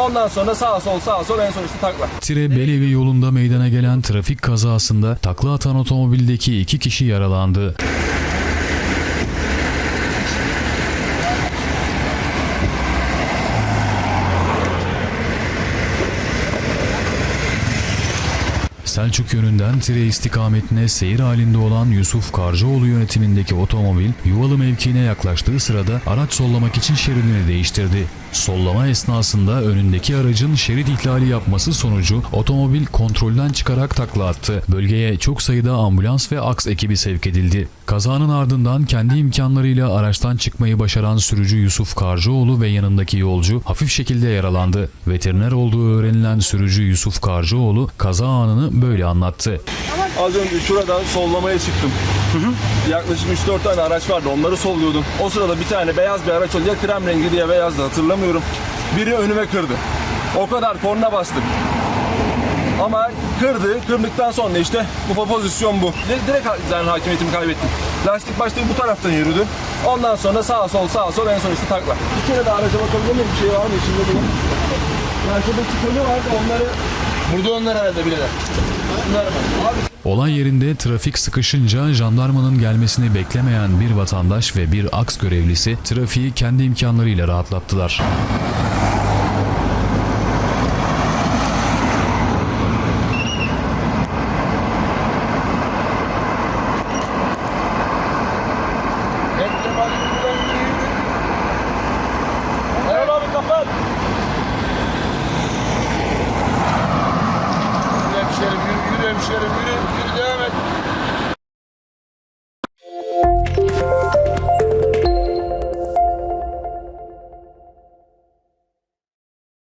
Ondan sonra sağa sol sağa sol en son işte takla. Tire Belevi yolunda meydana gelen trafik kazasında takla atan otomobildeki iki kişi yaralandı. Selçuk yönünden Tire istikametine seyir halinde olan Yusuf Karcıoğlu yönetimindeki otomobil Yuvalı mevkiine yaklaştığı sırada araç sollamak için şeridini değiştirdi. Sollama esnasında önündeki aracın şerit ihlali yapması sonucu otomobil kontrolden çıkarak takla attı. Bölgeye çok sayıda ambulans ve aks ekibi sevk edildi. Kazanın ardından kendi imkanlarıyla araçtan çıkmayı başaran sürücü Yusuf Karcıoğlu ve yanındaki yolcu hafif şekilde yaralandı. Veteriner olduğu öğrenilen sürücü Yusuf Karcıoğlu kaza anını böyle anlattı. Az önce şuradan sollamaya çıktım. Yaklaşık 3-4 tane araç vardı onları solluyordum. O sırada bir tane beyaz bir araç olacak krem rengi diye beyazdı hatırlamıyorum. Biri önüme kırdı. O kadar korna bastık. Ama kırdı. Kırdıktan sonra işte bu pozisyon bu. Di- Direkt zaten hakimiyetimi kaybettim. Lastik başta bu taraftan yürüdü. Ondan sonra sağa sol sağa sol en son işte takla. Bir kere de araca bakabilir miyim? Bir şey var mı içinde bunun? Yani şuradaki kolu vardı onları... Burada onlar herhalde bileler. Bunlar Abi Olay yerinde trafik sıkışınca jandarmanın gelmesini beklemeyen bir vatandaş ve bir aks görevlisi trafiği kendi imkanlarıyla rahatlattılar. hemşerim. Yürü, yürü devam et.